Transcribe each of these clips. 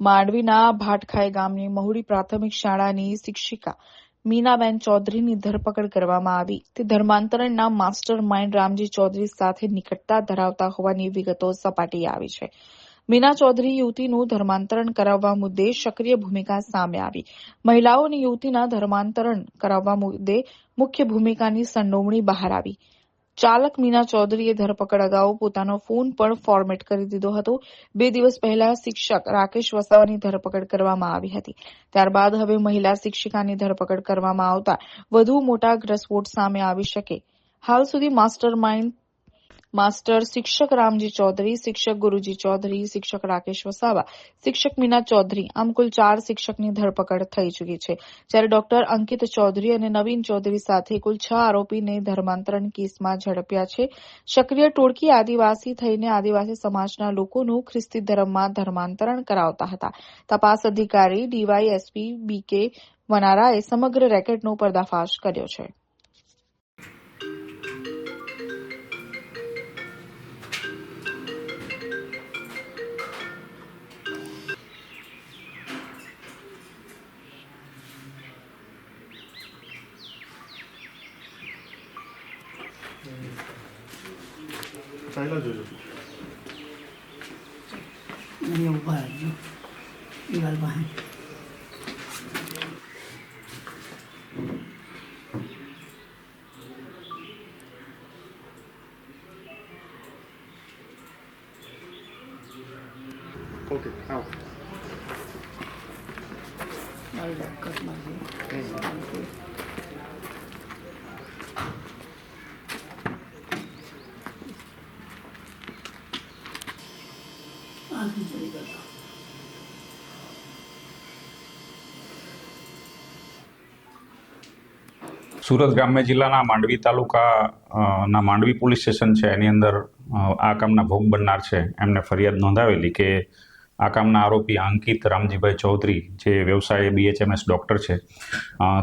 માંડવીના ભાટખાઈ ગામની મહુડી પ્રાથમિક શાળાની શિક્ષિકા મીનાબેન ચૌધરીની ધરપકડ કરવામાં આવી. તે ધર્માંતરણના માસ્ટર માઇન્ડ રામજી ચૌધરી સાથે નિકટતા ધરાવતા હોવાની વિગતો સપાટી આવી છે. મીના ચૌધરી યુવતીનું ધર્માંતરણ કરાવવા મુદ્દે સક્રિય ભૂમિકા સામે આવી. મહિલાઓ અને યુવતીના ધર્માંતરણ કરાવવા મુદ્દે મુખ્ય ભૂમિકાની સંડોવણી બહાર આવી. ચાલક મીના ચૌધરીએ ધરપકડ અગાઉ પોતાનો ફોન પણ ફોર્મેટ કરી દીધો હતો. બે દિવસ પહેલા શિક્ષક રાકેશ વસાવાની ધરપકડ કરવામાં આવી હતી. ત્યારબાદ હવે મહિલા શિક્ષિકાની ધરપકડ કરવામાં આવતા વધુ મોટા ઘટસ્ફોટ સામે આવી શકે. હાલ સુધી માસ્ટર માઇન્ડ માસ્ટર શિક્ષક રામજી ચૌધરી શિક્ષક ગુરુજી ચૌધરી શિક્ષક રાકેશ વસાવા શિક્ષક મીના ચૌધરી આમ કુલ ચાર શિક્ષકની ધરપકડ થઈ ચૂકી છે. જ્યારે ડોક્ટર અંકિત ચૌધરી અને નવીન ચૌધરી સાથે કુલ છ આરોપીને ધર્માંતરણ કેસમાં ઝડપ્યા છે. સક્રિય ટોળકી આદિવાસી થઈને આદિવાસી સમાજના લોકોનું ખ્રિસ્તી ધર્મમાં ધર્માંતરણ કરાવતા હતા. તપાસ અધિકારી ડીવાયએસપી બીકે વનારાએ સમગ્ર રેકેટનો પર્દાફાશ કર્યો છે. ચાલ્યા જોજો. નહીં ઊભા રહેજો. દિવાલ બહાર ઓકે આવો. મારી ડોક્ટર મારી આ ખીચડી કરતા સુરત ગ્રામ્ય જિલ્લાના માંડવી તાલુકા ના માંડવી પોલીસ સ્ટેશન છે. એની અંદર આ કામના ભોગ બનનાર છે. એમને ફરિયાદ નોંધાવેલી કે આ કામના આરોપી અંકિત રામજીભાઈ ચૌધરી, જે વ્યવસાય બીએચએમએસ ડૉક્ટર છે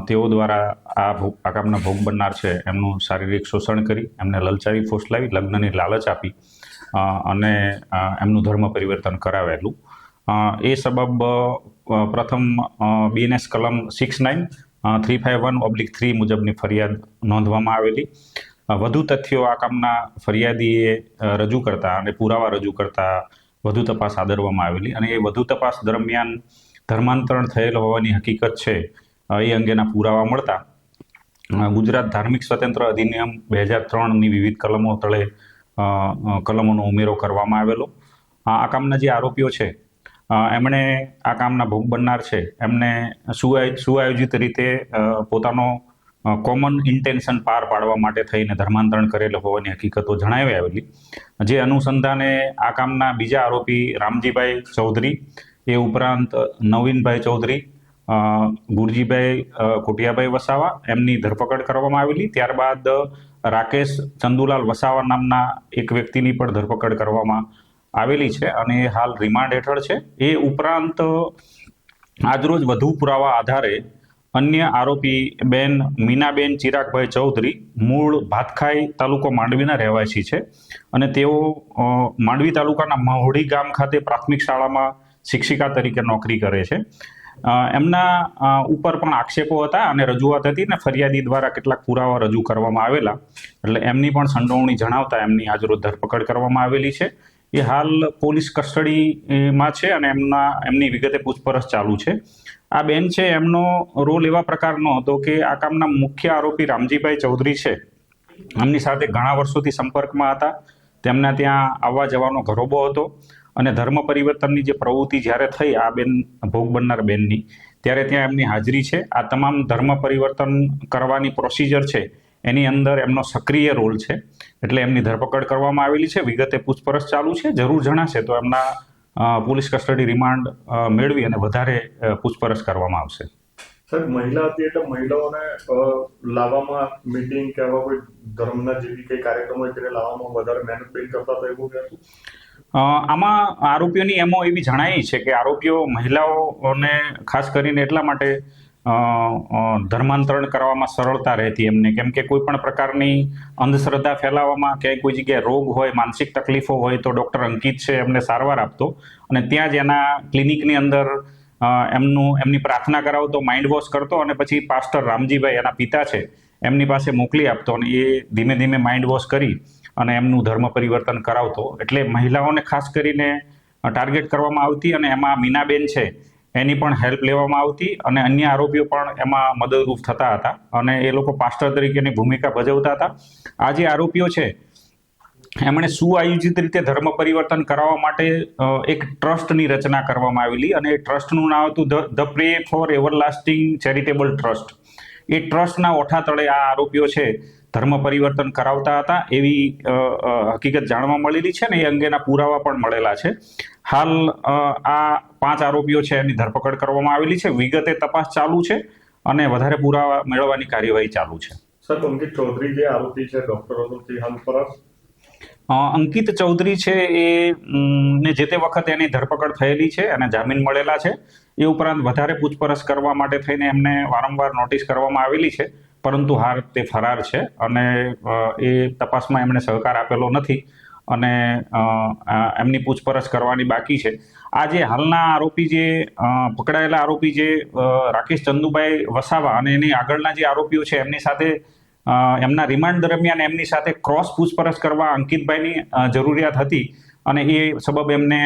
તેઓ દ્વારા આ ભોગ, આ કામના ભોગ બનનાર છે. એમનું શારીરિક શોષણ કરી, એમને લલચાવી ફોસલાવી, લગ્નની લાલચ આપી. અને એમનું ધર્મ પરિવર્તન કરાવેલું. એ સબબ પ્રથમ બીએનએસ કલમ six nine three five one oblique three મુજબની ફરિયાદ નોંધવામાં આવેલી. વધુ તથ્યો આ કામના ફરિયાદીએ રજૂ કરતા અને પુરાવા રજૂ કરતા વધુ તપાસ આદરવામાં આવેલી અને એ વધુ તપાસ દરમિયાન ધર્માંતરણ થયેલ હોવાની હકીકત છે એ અંગેના પુરાવા મળતા ગુજરાત ધાર્મિક સ્વતંત્ર અધિનિયમ બે હજાર ત્રણની વિવિધ કલમો તળે કલમોનો ઉમેરો કરવામાં આવેલો. આ કામના જે આરોપીઓ છે એમણે આ કામના ભોગ બનનાર છે. એમને સુઆયોજિત રીતે પોતાનો કોમન ઇન્ટેન્શન પાર પાડવા માટે થઈને ધર્માંતરણ કરેલ હોવાની હકીકતો જણાવી આવેલી. જે અનુસંધાને આ કામના બીજા આરોપી રામજીભાઈ ચૌધરી, એ ઉપરાંત નવીનભાઈ ચૌધરી ગુરજીભાઈ કોટિયાભાઈ વસાવા, એમની ધરપકડ કરવામાં આવેલી. ત્યારબાદ રાકેશ ચંદુલાલ વસાવા નામના એક વ્યક્તિની પણ ધરપકડ કરવામાં આવેલી છે અને એ હાલ રિમાન્ડ હેઠળ છે. એ ઉપરાંત આજરોજ વધુ પુરાવા આધારે અન્ય આરોપી બેન મીનાબેન ચિરાગભાઈ ચૌધરી મૂળ ભાતખાઈ તાલુકો માંડવીના રહેવાસી છે અને તેઓ માંડવી તાલુકાના મહોડી ગામ ખાતે પ્રાથમિક શાળામાં શિક્ષિકા તરીકે નોકરી કરે છે. એમના ઉપર પણ આક્ષેપો હતા અને રજૂઆત હતી ને ફરિયાદી દ્વારા કેટલાક પુરાવા રજૂ કરવામાં આવેલા. એટલે એમની પણ સંડોવણી જણાવતા એમની આજરોજ ધરપકડ કરવામાં આવેલી છે. એ હાલ પોલીસ કસ્ટડીમાં છે અને એમના, એમની વિગતે પૂછપરછ ચાલુ છે. આ બેન છે, એમનો રોલ એવા પ્રકારનો હતો કે આ કામના મુખ્ય આરોપી રામજીભાઈ ચૌધરી છે. એમની સાથે ઘણા વર્ષોથી સંપર્કમાં હતા. તેમના ત્યાં આવવા જવાનો ઘરોબો હતો. અને ધર્મ પરિવર્તનની જે પ્રવૃત્તિ જ્યારે થઈ આ બેન ભોગ બનનાર બેનની ત્યારે ત્યાં એમની હાજરી છે. આ તમામ ધર્મ પરિવર્તન કરવાની પ્રોસિજર છે. એની અંદર એમનો સક્રિય રોલ છે. એટલે એમની ધરપકડ કરવામાં આવેલી છે. વિગતે પૂછપરછ ચાલુ છે. જરૂર જણાશે તો એમના પોલીસ કસ્ટડી રિમાન્ડ મેળવી અને વધારે પૂછપરછ કરવામાં આવશે. સર મહિલા હતી એટલે મહિલાઓને લાવવામાં મીટિંગ કે આવા કોઈ ધર્મના જેવી કઈ કાર્યક્રમ હોય તેને લાવવામાં વધારે મહેનત કરતા તો એવું કઈ હતું અ, આમાં આરોપીઓની એમો એવી જણાઈ છે કે આરોપીઓ મહિલાઓને ખાસ કરીને એટલા માટે ધર્માંતરણ કરવામાં સરળતા રહેતી એમને. કેમ કે કોઈ પણ પ્રકારની અંધશ્રદ્ધા ફેલાવવામાં ક્યાંય કોઈ જગ્યાએ રોગ હોય, માનસિક તકલીફો હોય તો ડૉક્ટર અંકિત છે, એમને સારવાર આપતો. અને ત્યાં જ એના ક્લિનિકની અંદર એમનું, એમની પ્રાર્થના કરાવતો, માઇન્ડ વોશ કરતો અને પછી પાસ્ટર રામજીભાઈ એના પિતા છે, એમની પાસે મોકલી આપતો અને એ ધીમે ધીમે માઇન્ડ વોશ કરી. અને એમનું ધર્મ પરિવર્તન કરાવતો. એટલે મહિલાઓને ખાસ કરીને ટાર્ગેટ કરવામાં આવતી અને એમાં મીનાબેન છે, એની પણ હેલ્પ લેવામાં આવતી અને અન્ય આરોપીઓ પણ એમાં મદદરૂપ થતા હતા અને એ લોકો પાસ્ટર તરીકેની ભૂમિકા ભજવતા હતા. આ જે આરોપીઓ છે, એમણે સુઆયોજિત રીતે ધર્મ પરિવર્તન કરાવવા માટે એક ટ્રસ્ટની રચના કરવામાં આવેલી અને એ ટ્રસ્ટનું નામ હતું the pray for everlasting charitable trust એ ટ્રસ્ટના ઓઠા તળે આ આરોપીઓ છે ધર્મ પરિવર્તન કરાવતા હતા એવી હકીકત જાણવા મળેલી છે ને એ અંગેના પુરાવા પણ મળેલા છે. હાલ આ પાંચ આરોપીઓ છે એની ધરપકડ કરવામાં આવેલી છે. વિગતે તપાસ ચાલુ છે અને વધારે પુરાવા મેળવવાની કાર્યવાહી ચાલુ છે. સર અંકિત ચૌધરી જે આરોપી છે ડોક્ટર હાલ પર અંકિત ચૌધરી છે એ ને જે તે વખતે એની ધરપકડ થયેલી છે અને જામીન મળેલા છે એ ઉપરાંત વધારે પૂછપરછ કરવા માટે થઈને એમને વારંવાર નોટિસ કરવામાં આવેલી છે. પરંતુ હાર તે ફરાર છે અને એ તપાસમાં એમણે સહકાર આપેલો નથી અને એમની પૂછપરછ કરવાની બાકી છે. આ જે હાલના આરોપી જે પકડાયેલા આરોપી જે રાકેશ ચંદુભાઈ વસાવા અને એની આગળના જે આરોપીઓ છે, એમની સાથે એમના રિમાન્ડ દરમિયાન એમની સાથે ક્રોસ પૂછપરછ કરવા અંકિતભાઈની જરૂરિયાત હતી અને એ સબબ એમને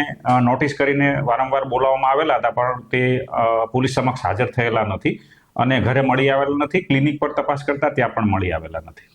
નોટિસ કરીને વારંવાર બોલાવવામાં આવેલા હતા, પણ તે પોલીસ સમક્ષ હાજર થયેલા નથી. અને ઘરે મળી આવેલા નથી ક્લિનિક પર તપાસ કરતા ત્યાં પણ મળી આવેલા નથી.